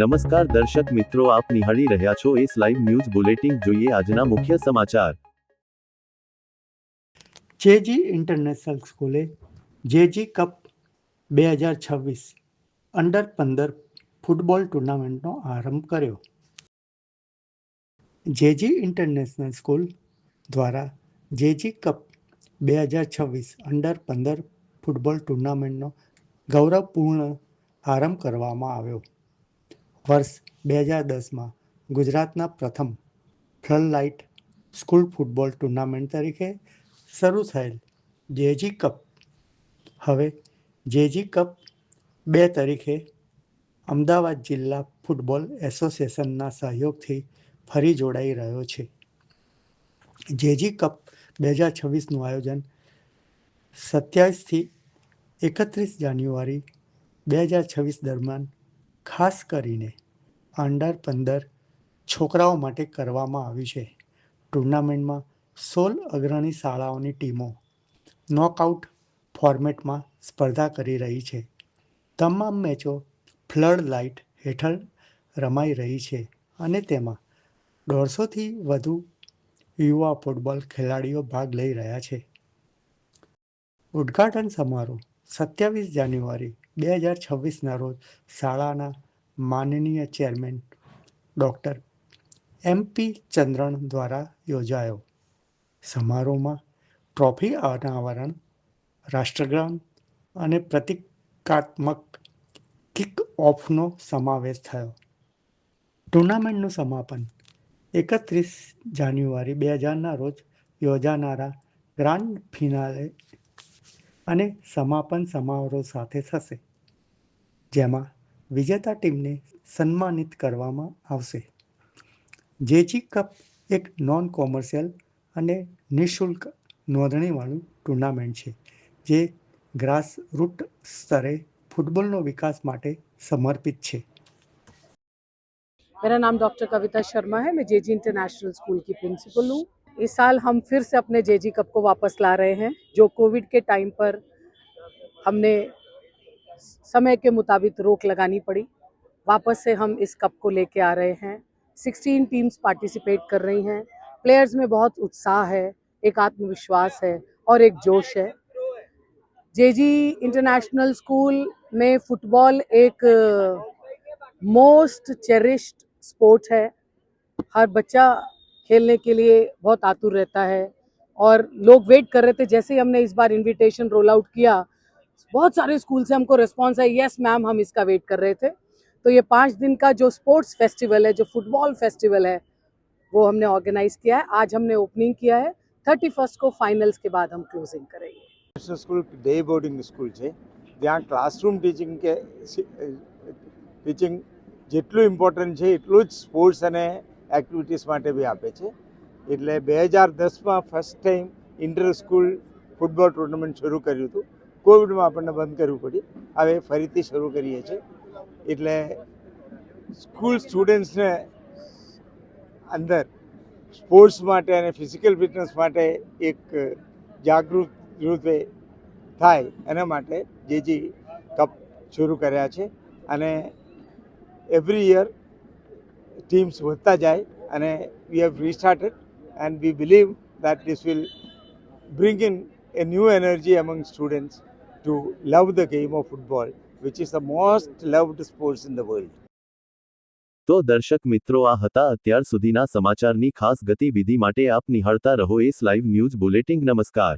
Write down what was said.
નમસ્કાર દર્શક મિત્રો, આપ નિહાળી રહ્યા છો એસ લાઈવ ન્યૂઝ બુલેટિન. જોઈએ આજના મુખ્ય સમાચાર. જેજી ઇન્ટરનેશનલ સ્કૂલે જેજી કપ બે હજાર છવ્વીસ અંડર પંદર ફૂટબોલ ટુર્નામેન્ટનો આરંભ કર્યો. જેજી ઇન્ટરનેશનલ સ્કૂલ દ્વારા જેજી કપ બે હજાર છવ્વીસ અંડર પંદર ફૂટબોલ ટુર્નામેન્ટનો ગૌરવપૂર્ણ આરંભ કરવામાં આવ્યો. વર્ષ બે હજાર દસમાં ગુજરાતના પ્રથમ ફ્લડ સ્કૂલ ફૂટબોલ ટુર્નામેન્ટ તરીકે શરૂ થયેલ જેજી કપ. હવે જેજી કપ બે તરીકે અમદાવાદ જિલ્લા ફૂટબોલ એસોસિએશનના સહયોગથી ફરી જોડાઈ રહ્યો છે. જેજી કપ બે હજાર છવ્વીસનું આયોજન સત્યાવીસથી એકત્રીસ જાન્યુઆરી બે હજાર છવ્વીસ દરમિયાન ખાસ કરીને અંડર પંદર છોકરાઓ માટે કરવામાં આવ્યું છે. ટુર્નામેન્ટમાં સોળ અગ્રણી શાળાઓની ટીમો નોકઆઉટ ફોર્મેટમાં સ્પર્ધા કરી રહી છે. તમામ મેચો ફ્લડ લાઇટ હેઠળ રમાઈ રહી છે અને તેમાં દોઢસોથી વધુ યુવા ફૂટબોલ ખેલાડીઓ ભાગ લઈ રહ્યા છે. ઉદ્ઘાટન સમારોહ સત્યાવીસ જાન્યુઆરી બે હજાર છવ્વીસના રોજ શાળાના માનનીય chairman doctor M P Chandran દ્વારા યોજાયો. સમારોહમાં ટ્રોફી અનાવરણ રાષ્ટ્રગાન અને પ્રતિકાત્મક કિક ઓફનો સમાવેશ થયો. ટુર્નામેન્ટનું સમાપન એકત્રીસ જાન્યુઆરી બે હજારના રોજ યોજાનારા ગ્રાન્ડ ફિનાલે અને સમાપન સમારોહ સાથે થશે, જેમાં વિજેતા ટીમને સન્માનિત કરવામાં આવશે જેજી કપ એક નોન કોમર્શિયલ અને નિઃશુલ્ક નોંધણીવાળું ટુર્નામેન્ટ છે જે ગ્રાસ રૂટ સ્તરે ફૂટબોલનો વિકાસ માટે સમર્પિત છે मेरा नाम डॉक्टर कविता शर्मा है मैं जेजी इंटरनेशनल स्कूल की प्रिंसिपल हूँ इस साल हम फिर से अपने जेजी कप को वापस ला रहे हैं जो कोविड के टाइम पर हमने समय के मुताबिक रोक लगानी पड़ी। वापस से हम इस कप को लेके आ रहे हैं। 16 टीम्स पार्टिसिपेट कर रही हैं। प्लेयर्स में बहुत उत्साह है, एक आत्मविश्वास है और एक जोश है। जेजी इंटरनेशनल स्कूल में फुटबॉल एक मोस्ट चेरिश्ड स्पोर्ट है। हर बच्चा खेलने के लिए बहुत आतुर रहता है और लोग वेट कर रहे थे, जैसे ही हमने इस बार इनविटेशन रोल आउट किया बहुत सारे स्कूल से हमको रिस्पांस है यस मैम हम इसका वेट कर रहे थे तो ये पाँच दिन का जो स्पोर्ट्स फेस्टिवल है जो फुटबॉल फेस्टिवल है वो हमने ऑर्गेनाइज किया है आज हमने ओपनिंग किया है थर्टी फर्स्ट को फाइनल्स के बाद हम क्लोजिंग करेंगे national school day boarding school છે ત્યાં ક્લાસરૂમ ટીચિંગ કે ટીચિંગ જેટલું ઇમ્પોર્ટન્ટ છે એટલું જ સ્પોર્ટ્સ અને એક્ટિવિટીઝ માટે બી આપે છે એટલે બે હજાર દસમાં first time inter school football tournament શરૂ કર્યું હતું કોવિડમાં આપણને બંધ કરવું પડ્યું. હવે ફરીથી શરૂ કરીએ છીએ. એટલે સ્કૂલ સ્ટુડન્ટ્સને અંદર સ્પોર્ટ્સ માટે અને ફિઝિકલ ફિટનેસ માટે એક જાગૃત રૂપે થાય એના માટે જેજી કપ શરૂ કર્યા છે. અને એવરી યર ટીમ્સ વધતા જાય અને we have restarted and we believe that this will bring in a new energy among students to love the game of football, which is the most loved sports in the world. તો દર્શક મિત્રો આ હતા અત્યાર સુધીના સમાચારની ખાસ ગતિવિધિ માટે આપ નિહાળતા રહો એસ લાઈવ ન્યૂઝ બુલેટિંગ નમસ્કાર